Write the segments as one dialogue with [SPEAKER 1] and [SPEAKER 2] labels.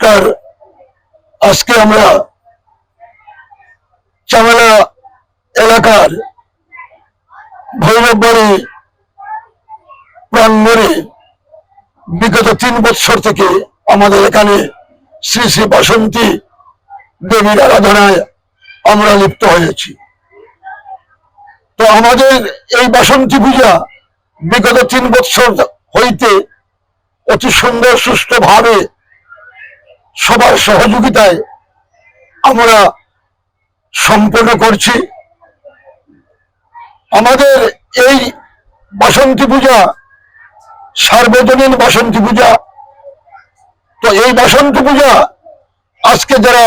[SPEAKER 1] নমস্কার। আজকে আমরা চামেলা এলাকার ভৈরববাড়ি প্রাঙ্গণে বিগত তিন বছর থেকে আমাদের এখানে শ্রী শ্রী বাসন্তী দেবীর আরাধনায় আমরা লিপ্ত হয়েছি। তো আমাদের এই বাসন্তী পূজা বিগত তিন বছর হইতে অতি সুন্দর সুস্থ ভাবে সবার সহযোগিতায় আমরা সম্পন্ন করছি। আমাদের এই বাসন্তী পূজা, সার্বজনীন বাসন্তী পূজা, তো এই বাসন্তী পূজা আজকে যারা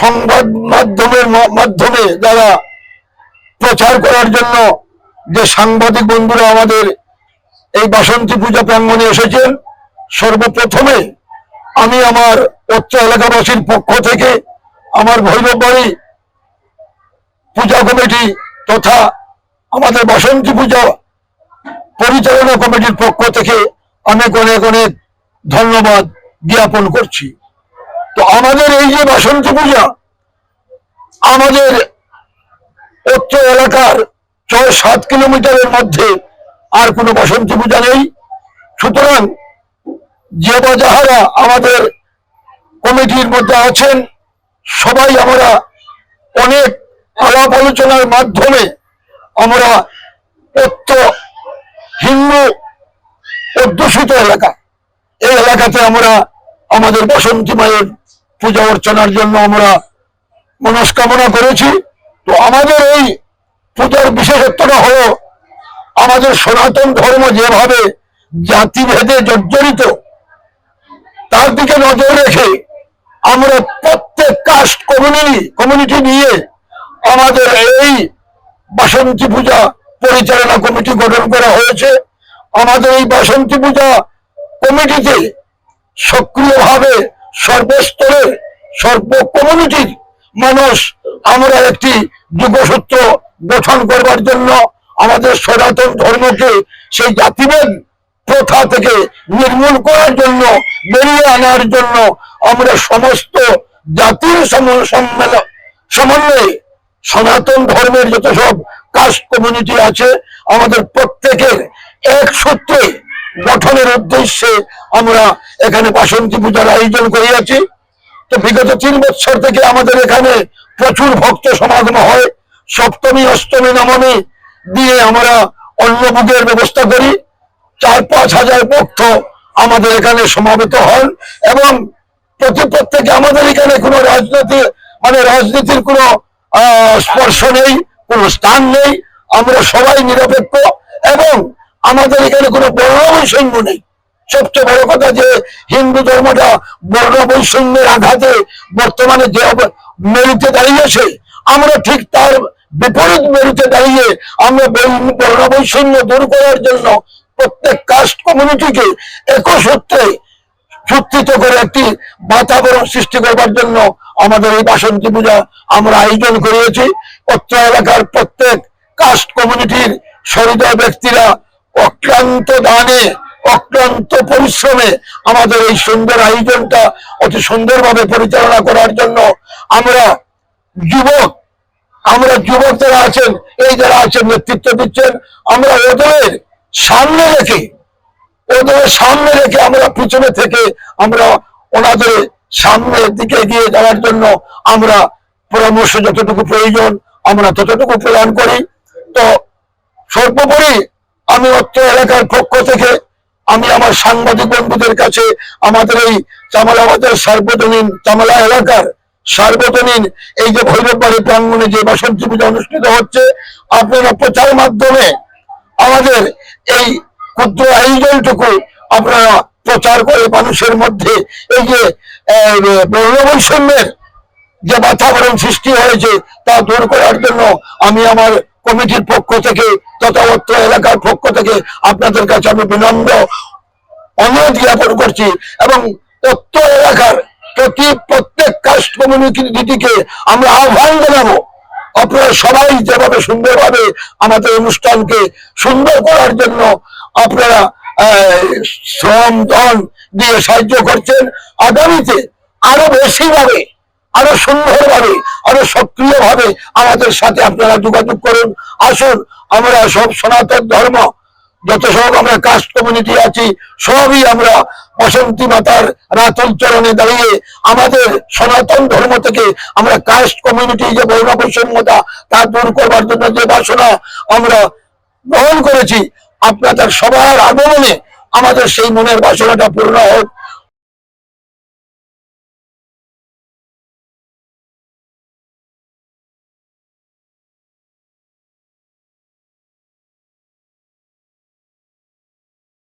[SPEAKER 1] সংবাদ মাধ্যমের মাধ্যমে যারা প্রচার করার জন্য যে সাংবাদিক বন্ধুরা আমাদের এই বাসন্তী পূজা প্রাঙ্গণে এসেছেন, সর্বপ্রথমে আমি আমার অত্র এলাকাবাসীর পক্ষ থেকে আমার ভৈরব বাড়ি পূজা কমিটি তথা আমাদের বাসন্তী পূজা পরিচালনা কমিটির পক্ষ থেকে অনেক অনেক অনেক ধন্যবাদ জ্ঞাপন করছি। তো আমাদের এই যে বাসন্তী পূজা, আমাদের অত্র এলাকার ছয় সাত কিলোমিটারের মধ্যে আর কোনো বসন্তী পূজা নেই। সুতরাং যে বা যাহারা আমাদের কমিটির মধ্যে আছেন। সবাই আমরা অনেক আলাপ আলোচনার মাধ্যমে আমরা অত্য হিন্দু অধ্যুষিত এলাকা। এই এলাকাতে আমরা আমাদের বসন্তী মায়ের পূজা অর্চনার জন্য আমরা মনস্কামনা করেছি। তো আমাদের এই পূজার বিশেষত্বটা হলো আমাদের সনাতন ধর্ম যেভাবে জাতিভেদে জর্জরিত, তার দিকে নজর রেখে আমরা প্রত্যেক কাস্ট কমিউনিটি কমিউনিটি নিয়ে আমাদের এই বাসন্তী পূজা পরিচালনা কমিটি গঠন করা হয়েছে। আমাদের এই বাসন্তী পূজা কমিটিতে সক্রিয়ভাবে সর্বস্তরের, সর্ব কমিউনিটির মানুষ আমরা একটি যুগসূত্র গঠন করবার জন্য আমাদের সনাতন ধর্মকে সেই জাতিভেদ প্রথা থেকে নির্মূল করার জন্য, বেরিয়ে আনার জন্য আমরা সমস্ত জাতির সম- সম্মেলন সমন্বয়ে সনাতন ধর্মের যত সব কাস্ট কমিউনিটি আছে, আমাদের প্রত্যেকের এক সূত্রে গঠনের উদ্দেশ্যে আমরা এখানে বাসন্তী পূজার আয়োজন করিয়াছি। তো বিগত তিন বছর থেকে আমাদের এখানে প্রচুর ভক্ত সমাগম হয়। সপ্তমী, অষ্টমী, নবমী দিয়ে আমরা অন্নভোগের ব্যবস্থা করি। চার পাঁচ হাজার ভক্ত আমাদের এখানে সমাবেত হন এবং প্রতি প্রত্যেকে আমাদের এখানে কোনো রাজনীতি মানে রাজনীতির কোনো স্পর্শ নেই, কোনো স্থান নেই। আমরা সবাই নিরপেক্ষ এবং আমাদের এখানে কোনো বর্ণ বৈষম্য নেই। সবচেয়ে বড় কথা যে হিন্দু ধর্মটা বর্ণ বৈষম্যের আঘাতে বর্তমানে যে মেরুতে দাঁড়িয়েছে, আমরা ঠিক তার বিপরীত মেরুতে দাঁড়িয়ে আমরা বর্ণ- বর্ণ বৈষম্য দূর করার জন্য প্রত্যেক কাস্ট কমিউনিটিকে একসূত্রে সূত্রিত করে একটি বাতাবরণ সৃষ্টি করবার জন্য আমাদের এই বাসন্তী পূজা আমরা আয়োজন করিয়েছি। অত্র এলাকার প্রত্যেক কাস্ট কমিউনিটির সহৃদয় ব্যক্তিরা অক্লান্ত দানে, অক্লান্ত পরিশ্রমে আমাদের এই সুন্দর আয়োজনটা অতি সুন্দরভাবে পরিচালনা করার জন্য আমরা যুবক আমরা যুবক যারা আছেন, এই যারা আছেন, নেতৃত্ব দিচ্ছেন, আমরা ওদের সামনে রেখে ওদের সামনে রেখে আমরা পিছনে থেকে আমরা ওনাদের সামনের দিকে এগিয়ে যাওয়ার জন্য আমরা পরামর্শ যতটুকু প্রয়োজন, আমরা ততটুকু প্রদান করি। তো সর্বোপরি আমি অত্র এলাকার পক্ষ থেকে আমি আমার সাংবাদিক বন্ধুদের কাছে আমাদের এই চামালা বাজার সার্বজনীন, চামালা এলাকার সার্বজনীন এই যে ভৈরব ভৈরববাড়ি প্রাঙ্গণে যে বাসন্তী পূজা অনুষ্ঠিত হচ্ছে, আপনারা প্রচার মাধ্যমে আমাদের এই ক্ষুদ্র আয়োজনটুকু আপনারা প্রচার করে মানুষের মধ্যে এই যে আহ, বর্ণ বৈষম্যের যে বাতাবরণ সৃষ্টি হয়েছে তা দূর করার জন্য আমি আমার কমিটির পক্ষ থেকে তথা অত্র এলাকার পক্ষ থেকে আপনাদের কাছে আমি বিনম্র অনুরোধ জ্ঞাপন করছি এবং অত্র এলাকার প্রতি প্রত্যেক কাস্ট কমিউনিটিকে আমরা আহ্বান জানাব আপনারা সবাই যেভাবে সুন্দরভাবে আমাদের অনুষ্ঠানকে সুন্দর করার জন্য আপনারা শ্রম, ধন দিয়ে সাহায্য করছেন, আগামীতে আরও বেশিভাবে, আরও সুন্দর ভাবে আরও সক্রিয় ভাবে আমাদের সাথে আপনারা যোগাযোগ করুন। আসুন, আমরা সব সনাতন ধর্ম যত সব আমরা কাস্ট কমিউনিটি আছি, সবই আমরা বসন্তী মাতার রাতুল চরণে দাঁড়িয়ে আমাদের সনাতন ধর্ম থেকে আমরা কাস্ট কমিউনিটি যে বর্ণ বৈষম্যতা তা দূর করবার জন্য যে বাসনা আমরা গ্রহণ করেছি, আপনাদের সবার আগমনে আমাদের সেই মনের বাসনাটা পূর্ণ হোক।